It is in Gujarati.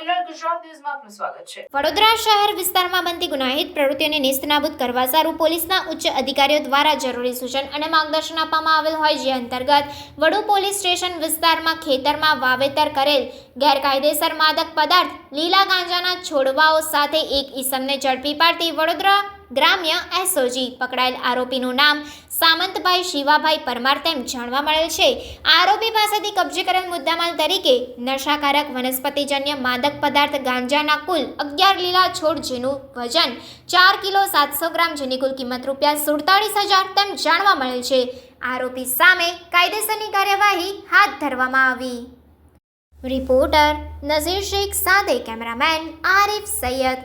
ગુજરાત ન્યૂઝમાં આપનું સ્વાગત છે. વડોદરા શહેર વિસ્તારમાં બનતી ગુનાહિત પ્રવૃત્તિઓને નિસ્તનાબૂદ કરવા સારું પોલીસના ઉચ્ચ અધિકારીઓ દ્વારા જરૂરી સૂચન અને માર્ગદર્શન આપવામાં આવેલ હોય જે અંતર્ગત વડુ પોલીસ સ્ટેશન વિસ્તારમાં ખેતરમાં વાવેતર કરેલ ગેરકાયદેસર માદક પદાર્થ લીલા ગાંજાના છોડવાઓ સાથે એક ઈસમને ઝડપી પાડતી વડોદરા ગ્રામ્ય એસઓજી પકડાયેલ આરોપીનું નામ સામંતભાઈ શિવાભાઈ પરમાર તેમ જાણવા મળેલ છે. આરોપી પાસેથી કબજે કરેલ મુદ્દામાલ તરીકે નશાકારક વનસ્પતિજન્ય માદક પદાર્થ ગાંજાના કુલ અગિયાર લીલા છોડ જેનું વજન ચાર કિલો સાતસો ગ્રામ જેની કુલ કિંમત રૂપિયા સુડતાળીસ હજાર તેમ જાણવા મળેલ છે. આરોપી સામે કાયદેસરની કાર્યવાહી હાથ ધરવામાં આવી. રિપોર્ટર નઝીર શેખ સાથે cameraman Arif Sayyed.